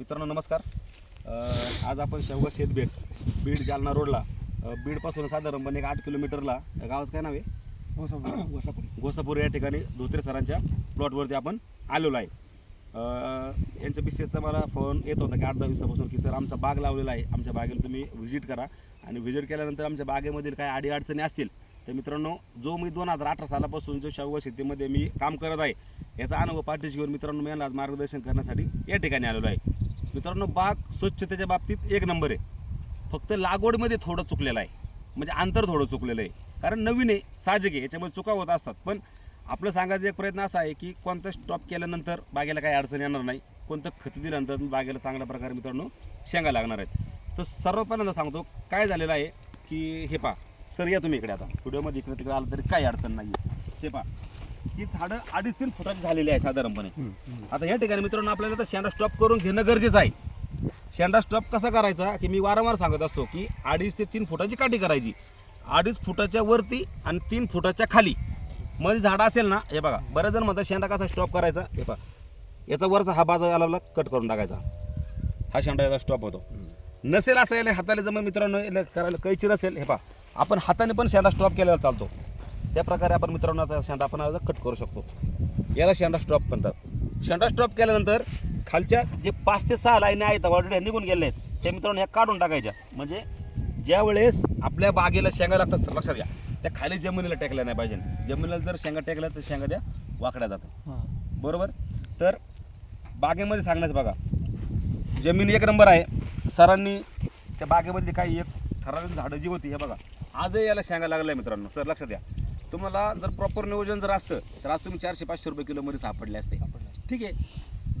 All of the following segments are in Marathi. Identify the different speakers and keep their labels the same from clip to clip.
Speaker 1: मित्रांनो नमस्कार. आज आपण शेवगा शेतबेट बीड जालना रोडला बीडपासून साधारणपणे एक आठ किलोमीटरला गावाचं काय नाव आहे? गोसापूर. या ठिकाणी धोत्रे सरांच्या प्लॉटवरती आपण आलेलो आहे. यांच्या बिसेसचा मला फोन येत होता की आठ दहा दिवसापासून की सर आमचा बाग लावलेला आहे. आमच्या बागेला तुम्ही व्हिजिट करा. आणि व्हिजिट केल्यानंतर आमच्या बागेमधील काही अडीअडचणी असतील तर मित्रांनो जो मी दोन हजार अठरा सालापासून जो शेवगा शेतीमध्ये मी काम करत आहे याचा अनुभव पाठीशी घेऊन मित्रांनो मी आज मार्गदर्शन करण्यासाठी या ठिकाणी आलेलो आहे. मित्रांनो बाग स्वच्छतेच्या बाबतीत एक नंबर आहे. फक्त लागवडमध्ये थोडं चुकलेलं आहे. म्हणजे अंतर थोडं चुकलेलं आहे. कारण नवीन आहे साहजिक आहे याच्यामध्ये चुका होत असतात. पण आपलं सांगायचा एक प्रयत्न असा आहे की कोणतं स्टॉप केल्यानंतर बागेला काही अडचण येणार नाही. कोणतं खत दिल्यानंतर बागेला चांगल्या प्रकारे मित्रांनो शेंगा लागणार आहेत. तर सर्वात पहिल्यांदा सांगतो काय झालेलं आहे की हे पा सर या तुम्ही इकडे आता. व्हिडिओमध्ये इकडे तिकडे आलं तरी काही अडचण नाही आहे हे पा ही झाडं अडीच तीन फुटाची झालेली आहे साधारणपणे. आता या ठिकाणी मित्रांनो आपल्याला तर शेंडा स्टॉप करून घेणं गरजेचं आहे. शेंडा स्टॉप कसा करायचा की मी वारंवार सांगत असतो की अडीच ते तीन फुटाची काठी करायची. अडीच फुटाच्या वरती आणि तीन फुटाच्या खाली. मध्ये झाडं असेल ना हे बघा बरेच जण म्हणतात शेंडा कसा स्टॉप करायचा? हे बघा याचा वरचा हा बाजा याला कट करून टाकायचा. हा शेंडा याचा स्टॉप होतो. नसेल असं याला हाताने जमं मित्रांनो याला करायला कैची नसेल हे पहा. आपण हाताने पण शेंडा स्टॉप केलेला चालतो. त्या प्रकारे आपण मित्रांनो आता शेंडा आपण आता कट करू शकतो. याला शेंडा स्टॉप म्हणतात. शेंडा स्टॉप केल्यानंतर खालच्या जे पाच ते सहा लाईन आहेत ऑलरेडी निघून गेले आहेत ते मित्रांनो ह्या काढून टाकायच्या. म्हणजे ज्या वेळेस आपल्या बागेला शेंगा लागतात सर लक्षात घ्या. त्या खाली जमिनीला टेकल्या नाही पाहिजे. जमिनीला जर शेंगा टेकल्या तर शेंगा त्या वाकड्या जातात. बरोबर? तर बागेमध्ये सांगण्याचं बघा. जमीन एक नंबर आहे. सरांनी त्या बागेमधली काही एक ठराविक झाडं जी होती हे बघा. आजही याला शेंगा लागल्या मित्रांनो. सर लक्षात द्या तुम्हाला जर प्रॉपर नियोजन जर असतं तर आज तुम्ही चारशे पाचशे रुपये किलोमध्ये सापडले असते. ठीक आहे?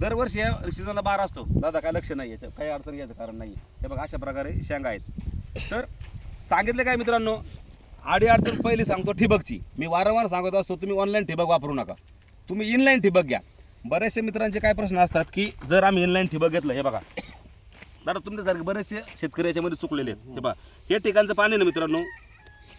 Speaker 1: दरवर्षी या सीझनला बारा असतो. दादा काय लक्ष नाही याचं. काही अडचण घ्यायचं कारण नाही हे बघा अशा प्रकारे शेंगा आहेत. तर सांगितलं काय मित्रांनो? आडी अडचण पहिली सांगतो ठिबकची. मी वारंवार सांगत असतो तुम्ही ऑनलाईन ठिबक वापरू नका. तुम्ही इनलाईन ठिबक घ्या. बरेचसे मित्रांचे काय प्रश्न असतात की जर आम्ही इनलाईन ठिबक घेतलं हे बघा. दादा तुमच्यासारखे बरेचसे शेतकरी याच्यामध्ये चुकलेले आहेत. हे बघा. हे ठिकाणचं पाणी ना मित्रांनो?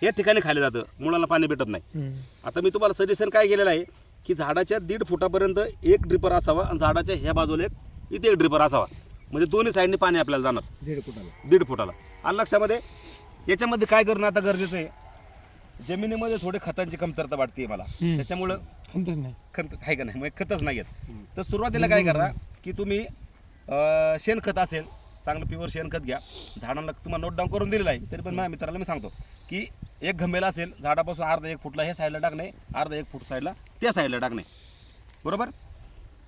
Speaker 1: हे ठिकाणी खाली जातं. मुळाला पाणी भेटत नाही. आता मी तुम्हाला सजेशन काय केलेलं आहे की झाडाच्या दीड फुटापर्यंत एक ड्रिपर असावा आणि झाडाच्या ह्या बाजूला एक इथे एक ड्रिपर असावा. म्हणजे दोन्ही साईडने पाणी आपल्याला जाणार.
Speaker 2: दीड फुटाला.
Speaker 1: दीड फुटाला. आणि लक्षामध्ये याच्यामध्ये काय करणं आता गरजेचं आहे? जमिनीमध्ये थोडी खतांची कमतरता वाटते मला. त्याच्यामुळं
Speaker 2: खंतच नाही.
Speaker 1: खत आहे का नाही? खतच नाही आहेत. तर सुरुवातीला काय करा की तुम्ही शेणखत असेल चांगलं प्युअर शेणखत घ्या. झाडांना तुम्हाला नोट डाऊन करून दिलेलं आहे तरी पण माझ्या मित्राला मी सांगतो की एक घमेला असेल झाडापासून अर्धा एक फुटला हे साईडला टाकणे अर्धा एक फूट साईडला त्या साईडला टाकणे. बरोबर?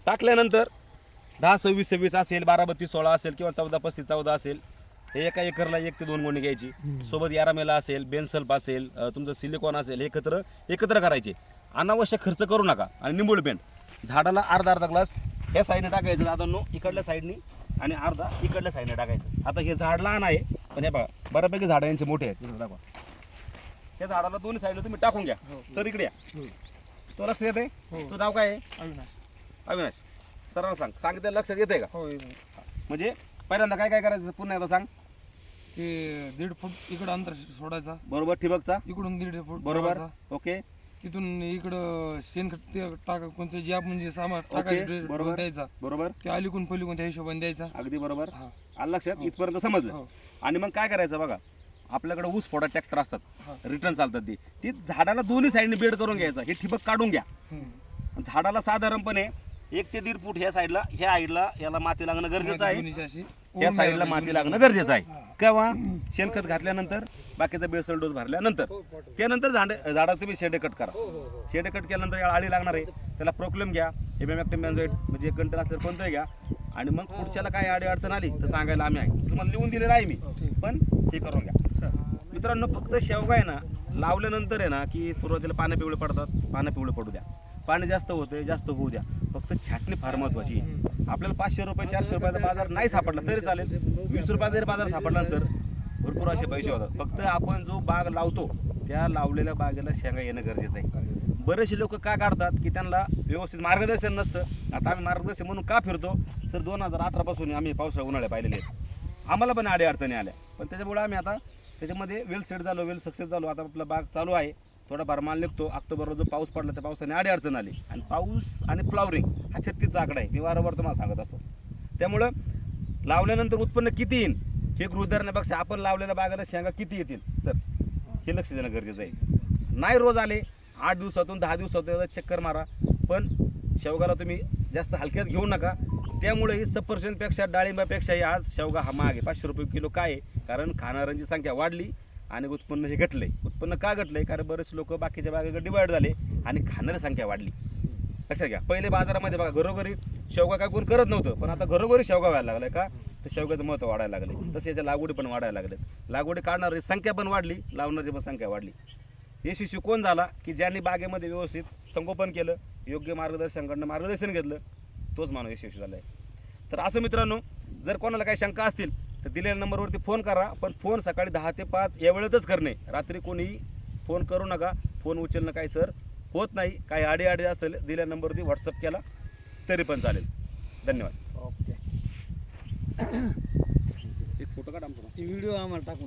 Speaker 1: टाकल्यानंतर दहा सव्वीस सव्वीस असेल बारा बत्तीस सोळा असेल किंवा चौदा पस्तीस चौदा असेल हे एका एकरला एक ते दोन गोणी घ्यायची. सोबत यारामेला असेल बेनसल्प असेल तुमचं सिलिकॉन असेल हे एकत्र एकत्र करायचे. अनावश्यक खर्च करू नका. आणि निंबूळ पेंट झाडाला अर्धा अर्धा ग्लास ह्या साईडने टाकायचं आता नो इकडल्या साईडनी आणि अर्धा इकडल्या साईडने टाकायचं. आता हे झाड लहान आहे पण हे बघा बऱ्यापैकी झाडं यांचे मोठे आहेत. दाखवा. त्या झाडाला दोन्ही साईडला तुम्ही टाकून घ्या. सर इकडे या. तो लक्ष येते तो नाव काय आहे?
Speaker 2: अविनाश.
Speaker 1: अविनाश. सरांना सांग. सांगितलं लक्षात येते का?
Speaker 2: हो
Speaker 1: म्हणजे पहिल्यांदा काय काय करायचं? पुन्हा एकदा सांग.
Speaker 2: ते दीड फूट इकडं अंतर सोडायचा.
Speaker 1: बरोबर ठिबकचा?
Speaker 2: इकडून दीड फूट
Speaker 1: बरोबर
Speaker 2: ठेवायचा.
Speaker 1: ओके.
Speaker 2: तिथून इकडं शेणखत ते टाका कोणतं जे आपण जे सामान टाकायचं
Speaker 1: बरोबर
Speaker 2: द्यायचा.
Speaker 1: बरोबर.
Speaker 2: ते अलीकून पलीकून त्या हिशोबाने द्यायचा.
Speaker 1: अगदी बरोबर.
Speaker 2: हा.
Speaker 1: आलं लक्षात? इथपर्यंत समजलं.
Speaker 2: हो.
Speaker 1: आणि मग काय करायचं बघा? आपल्याकडे ऊस फोडा ट्रॅक्टर
Speaker 2: हा.
Speaker 1: असतात रिटर्न चालतात ती. ती झाडाला दोन्ही साईडने बेड करून घ्यायचं. हे ठिबक काढून घ्या. झाडाला साधारणपणे एक ते दीड फूट ह्या साईडला ह्या साईडला याला माती लागणं गरजेचं आहे. या साईडला माती लागणं गरजेचं आहे. केव्हा? शेणखत घातल्यानंतर बाकीचा बेसल डोस भरल्यानंतर. त्यानंतर झाडे झाडात तुम्ही शेडे कट करा. शेडे कट केल्यानंतर याला आळी लागणार आहे. त्याला प्रोक्लेम घ्या. एमएमॅक्टिम मॅन्झोइट म्हणजे एक कंटेन असलं कोणतंही घ्या. आणि मग पुढच्याला काय अडी अडचण आली तर सांगायला आम्ही आहे. तुम्हाला लिहून दिलेलं आहे मी. पण हे करून घ्या. मित्रांनो फक्त शेवगा आहे ना लावल्यानंतर आहे ना की सुरुवातीला पानं पिवळे पडतात पानं पिवळे पडू द्या. पाणी जास्त होते जास्त होऊ द्या. फक्त छाटणी फार महत्वाची आहे. आपल्याला पाचशे रुपये चारशे रुपयाचा बाजार नाही सापडला तरी चालेल. वीस रुपयाचा जरी बाजार सापडला ना सर भरपूर असे पैसे होतात. फक्त आपण जो बाग लावतो त्या लावलेल्या बागेला शेंगा येणं गरजेचं आहे. बरेचसे लोक का काढतात की त्यांना व्यवस्थित मार्गदर्शन नसतं. आता आम्ही मार्गदर्शन म्हणून का फिरतो? सर दोन हजार अठरापासून आम्ही पावसाळा उन्हाळ्या पाहिलेले आहेत. आम्हाला पण अडी अडचणी आल्या. पण त्याच्यामुळे आम्ही आता त्याच्यामध्ये वेल सेट झालो वेल सक्सेस झालो. आता आपला बाग चालू आहे. थोडा भरमाल निघतो. ऑक्टोबरला जो पाऊस पडला त्या पावसाने आडी अडचण आली. आणि पाऊस आणि फ्लावरिंग हा छत्तीसचा आकडा आहे. मी वारंवार तुम्हाला सांगत असतो. त्यामुळं लावल्यानंतर उत्पन्न किती येईल हे गृह धरण्यापेक्षा आपण लावलेल्या बागाला शेंगा किती येतील? सर हे लक्ष देणं गरजेचं आहे. नाही रोज आले आठ दिवसातून दहा दिवसातून चक्कर मारा. पण शेवगाला तुम्ही जास्त हलक्यात घेऊ नका. त्यामुळे ही सफरचंदपेक्षा डाळिंबापेक्षाही आज शेवगा हा महाग आहे पाचशे रुपये किलो काय आहे? कारण खाणाऱ्यांची संख्या वाढली आणि उत्पन्न हे घटलंय. उत्पन्न का घटलंय? कारण बरेच लोक बाकीच्या बागेकडे डिवाइड झाले आणि खाणारी संख्या वाढली. लक्षात घ्या. पहिले बाजारामध्ये बघा घरोघरी शेवगा काय कोण करत नव्हतं पण आता घरोघरी शेवगा व्हायला लागलाय का? तर शेवग्याचं महत्त्व वाढायला लागलं तसे याच्या लागवडी पण वाढायला लागल्यात. लागवडी काढणारी संख्या पण वाढली लावणारी पण संख्या वाढली. यशस्वी कोण झाला? की ज्यांनी बागेमध्ये व्यवस्थित संगोपन केलं योग्य मार्गदर्शनकडनं मार्गदर्शन घेतलं तोच मानव यशस्वी झाला आहे तर असं मित्रांनो जर कोणाला काही शंका असतील तर दिलेल्या नंबरवरती फोन करा पण फोन सकाळी दहा ते पाच या वेळेतच करणे. रात्री कोणीही फोन करू नका फोन उचलणं काही सर होत नाही. काही आडी असेल दिलेल्या नंबरवरती व्हॉट्सअप केला तरी पण चालेल. धन्यवाद.
Speaker 3: ओके.
Speaker 1: एक फोटो काढ आमचा.
Speaker 3: व्हिडिओ आम्हाला टाकून